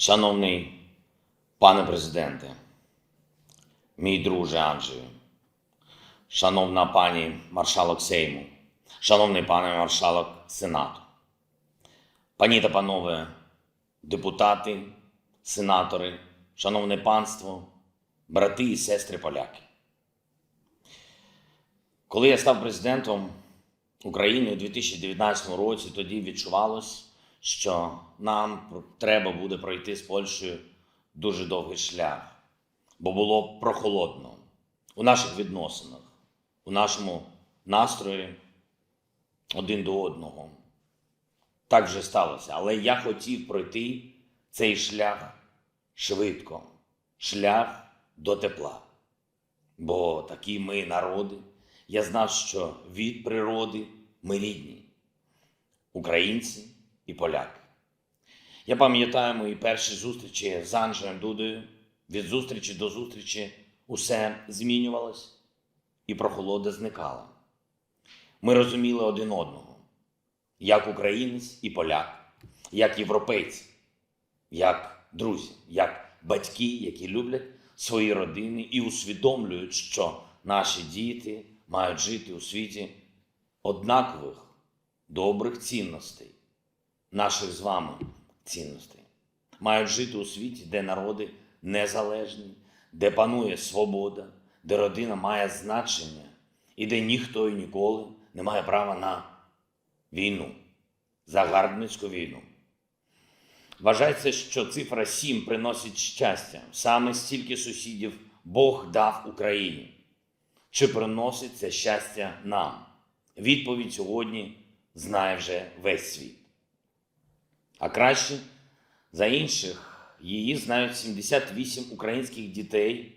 Шановний пане президенте, мій друже Анджею, шановна пані маршалок Сейму, шановний пане маршалок Сенату, пані та панове депутати, сенатори, шановне панство, брати і сестри поляки. Коли я став президентом України у 2019 році, тоді відчувалось, що нам треба буде пройти з Польщею дуже довгий шлях, бо було прохолодно у наших відносинах, у нашому настрої один до одного. Так вже сталося. Але я хотів пройти цей шлях швидко, шлях до тепла. Бо такі ми народи. Я знав, що від природи ми рідні українці і поляки. Я пам'ятаю мої перші зустрічі з Анджеєм Дудою. Від зустрічі до зустрічі усе змінювалось і прохолода зникала. Ми розуміли один одного, як українець і поляк, як європейці, як друзі, як батьки, які люблять свої родини і усвідомлюють, що наші діти мають жити у світі однакових добрих цінностей, наших з вами цінностей. Мають жити у світі, де народи незалежні, де панує свобода, де родина має значення і де ніхто і ніколи не має права на війну, загарбницьку війну. Вважається, що цифра 7 приносить щастя. Саме стільки сусідів Бог дав Україні. Чи приносить це щастя нам? Відповідь сьогодні знає вже весь світ. А краще за інших її знають 78 українських дітей,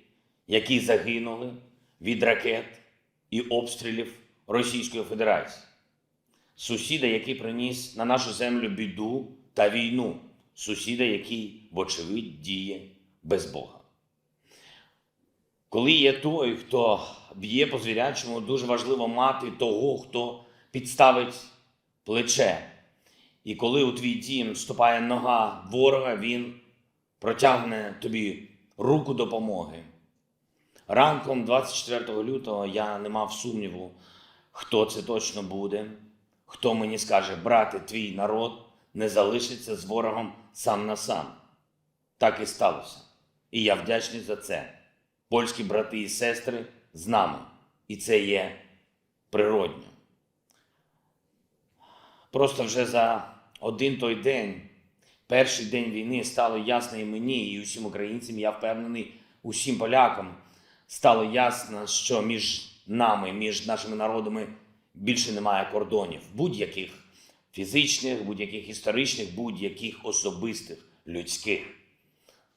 які загинули від ракет і обстрілів Російської Федерації. Сусіда, який приніс на нашу землю біду та війну, сусіда, який, вочевидь, діє без Бога. Коли є той, хто б'є по звірячому, дуже важливо мати того, хто підставить плече. І коли у твій дім ступає нога ворога, він протягне тобі руку допомоги. Ранком 24 лютого я не мав сумніву, хто це точно буде, хто мені скаже, брате, твій народ не залишиться з ворогом сам на сам. Так і сталося. І я вдячний за це. Польські брати і сестри з нами. І це є природньо. Просто вже за один той день, перший день війни, стало ясно і мені, і усім українцям, я впевнений, усім полякам стало ясно, що між нами, між нашими народами більше немає кордонів, будь-яких фізичних, будь-яких історичних, будь-яких особистих, людських.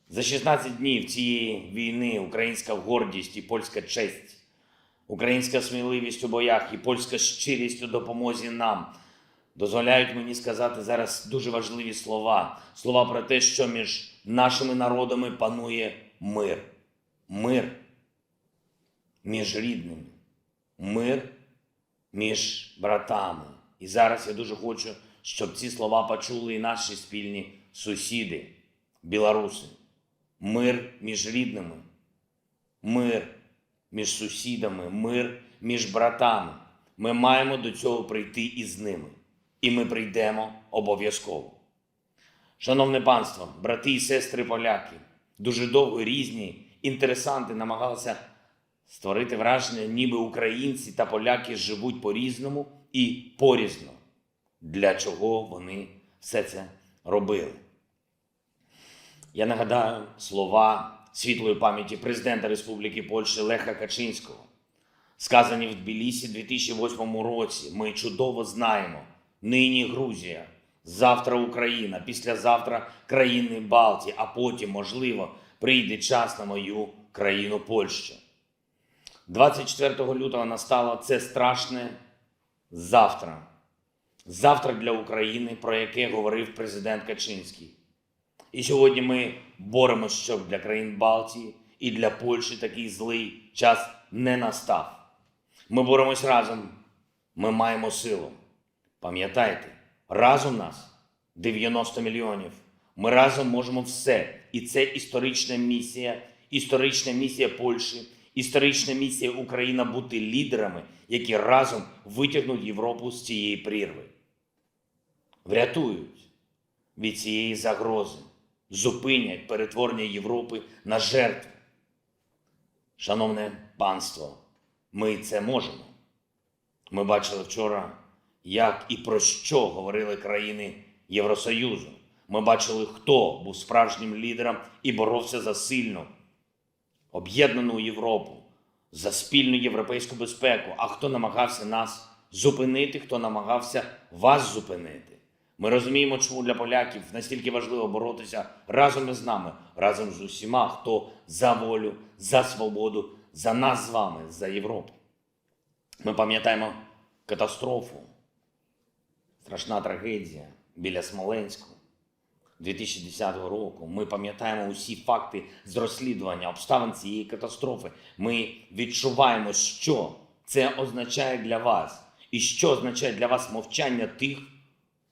За 16 днів цієї війни українська гордість і польська честь, українська сміливість у боях і польська щирість у допомозі нам дозволяють мені сказати зараз дуже важливі слова. Слова про те, що між нашими народами панує мир. Мир між рідними, мир між братами. І зараз я дуже хочу, щоб ці слова почули і наші спільні сусіди, білоруси. Мир між рідними, мир між сусідами, мир між братами. Ми маємо до цього прийти із ними. І ми прийдемо обов'язково. Шановне панство, брати і сестри поляки, дуже довго різні інтересанти намагалися створити враження, ніби українці та поляки живуть по-різному і порізно. Для чого вони все це робили? Я нагадаю слова світлої пам'яті президента Республіки Польщі Леха Качинського, сказані в Тбілісі 2008 році. Ми чудово знаємо, нині Грузія, завтра Україна, післязавтра країни Балтії, а потім, можливо, прийде час на мою країну Польщу. 24 лютого настало це страшне завтра. Завтра для України, про яке говорив президент Качинський. І сьогодні ми боремося, щоб для країн Балтії і для Польщі такий злий час не настав. Ми боремось разом. Ми маємо силу. Пам'ятайте, разом нас 90 мільйонів. Ми разом можемо все. І це історична місія, історична місія Польщі, історична місія Україна бути лідерами, які разом витягнуть Європу з цієї прірви. Врятують від цієї загрози, зупинять перетворення Європи на жертву. Шановне панство, ми це можемо. Ми бачили вчора, як і про що говорили країни Євросоюзу. Ми бачили, хто був справжнім лідером і боровся за сильну, об'єднану Європу, за спільну європейську безпеку, а хто намагався нас зупинити, хто намагався вас зупинити. Ми розуміємо, чому для поляків настільки важливо боротися разом із нами, разом з усіма, хто за волю, за свободу, за нас з вами, за Європу. Ми пам'ятаємо катастрофу, страшна трагедія біля Смоленську 2010 року. Ми пам'ятаємо усі факти з розслідування обставин цієї катастрофи. Ми відчуваємо, що це означає для вас, і що означає для вас мовчання тих,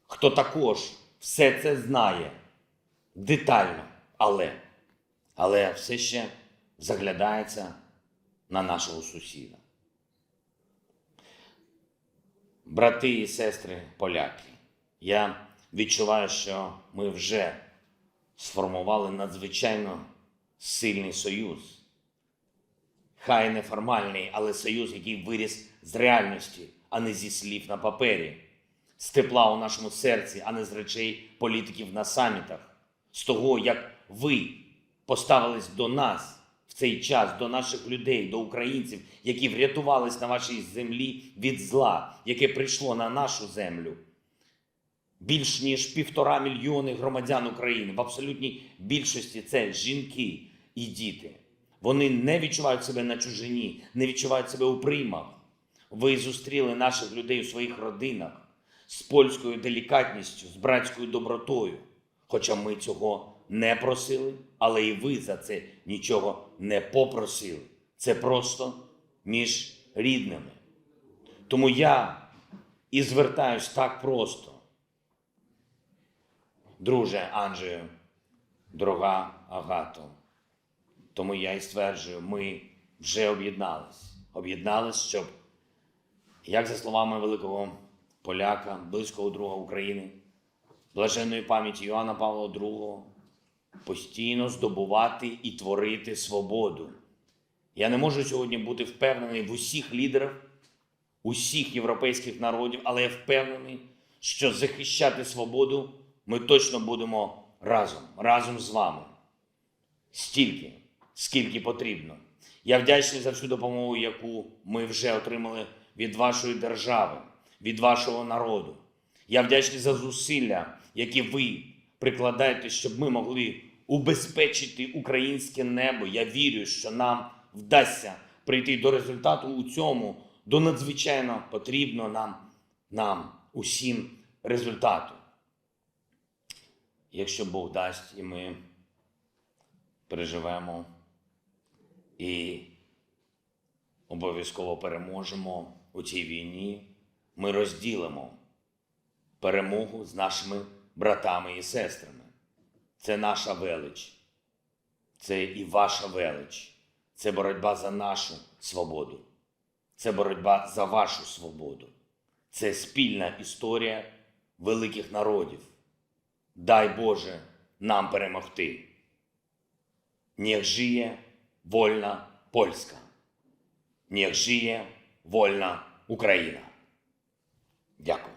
хто також все це знає детально, але, але все ще заглядається на нашого сусіда. Брати і сестри поляки, я відчуваю, що ми вже сформували надзвичайно сильний союз. Хай неформальний, але союз, який виріс з реальності, а не зі слів на папері, з тепла у нашому серці, а не з речей політиків на самітах, з того, як ви поставились до нас в цей час, до наших людей, до українців, які врятувались на вашій землі від зла, яке прийшло на нашу землю. Більш ніж півтора мільйони громадян України в абсолютній більшості це жінки і діти. Вони не відчувають себе на чужині, не відчувають себе у приймах. Ви зустріли наших людей у своїх родинах з польською делікатністю, з братською добротою. Хоча ми цього не просили, але і ви за це нічого не попросили. Це просто між рідними. Тому я і звертаюсь так просто. Друже Анджею, дорога Агато. Тому я і стверджую, ми вже об'єднались. Об'єднались, щоб, як за словами великого поляка, близького друга України, блаженної пам'яті Йоанна Павла II, постійно здобувати і творити свободу. Я не можу сьогодні бути впевнений в усіх лідерах, усіх європейських народів, але я впевнений, що захищати свободу ми точно будемо разом, разом з вами. Стільки, скільки потрібно. Я вдячний за всю допомогу, яку ми вже отримали від вашої держави, від вашого народу. Я вдячний за зусилля, які ви прикладаєте, щоб ми могли убезпечити українське небо. Я вірю, що нам вдасться прийти до результату у цьому, до надзвичайно потрібного нам, нам усім результату. Якщо Бог дасть, і ми переживемо і обов'язково переможемо у цій війні, ми розділимо перемогу з нашими братами і сестрами. Це наша велич, це і ваша велич, це боротьба за нашу свободу, це боротьба за вашу свободу, це спільна історія великих народів. Дай Боже нам перемогти. Niech żyje wolna Polska. Niech żyje wolna Україна. Дякую.